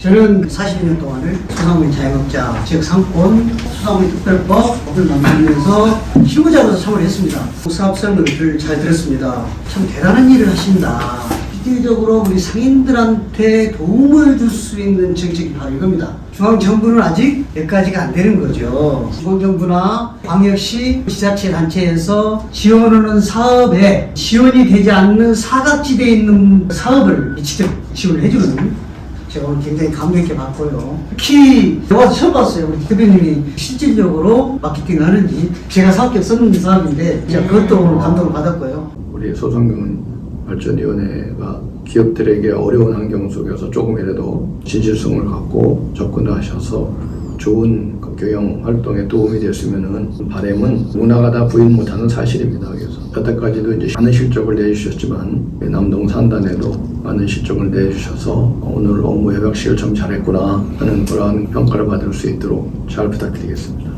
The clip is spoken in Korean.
저는 40년 동안을 소상공인 자영업자 지역 상권 소상공인 특별법 법을 만들면서 실무자로서 참여를 했습니다. 사업 설명을 잘 들었습니다. 참 대단한 일을 하신다. 실질적으로 우리 상인들한테 도움을 줄 수 있는 정책이 바로 이겁니다. 중앙정부는 아직 여기까지가 안 되는 거죠. 중앙정부나 광역시 지자체 단체에서 지원하는 사업에 지원이 되지 않는 사각지대에 있는 사업을 직접 지원을 해주는 제가 오늘 굉장히 감명 있게 봤고요. 특히 와서 처음 봤어요. 우리 대표님이 실질적으로 마케팅을 하는지 제가 사업계 없었는 사업인데 제가 그것도 오늘 감동을 받았고요. 우리 소상공인 발전위원회가 기업들에게 어려운 환경 속에서 조금이라도 진실성을 갖고 접근을 하셔서 좋은 그 경영 활동에 도움이 됐으면은 바람은 문화가 다 부인 못하는 사실입니다. 그래서 여태까지도 이제 많은 실적을 내주셨지만 남동 산단에도 많은 실적을 내주셔서 오늘 업무 협약 시를 참 잘했구나 하는 그러한 평가를 받을 수 있도록 잘 부탁드리겠습니다.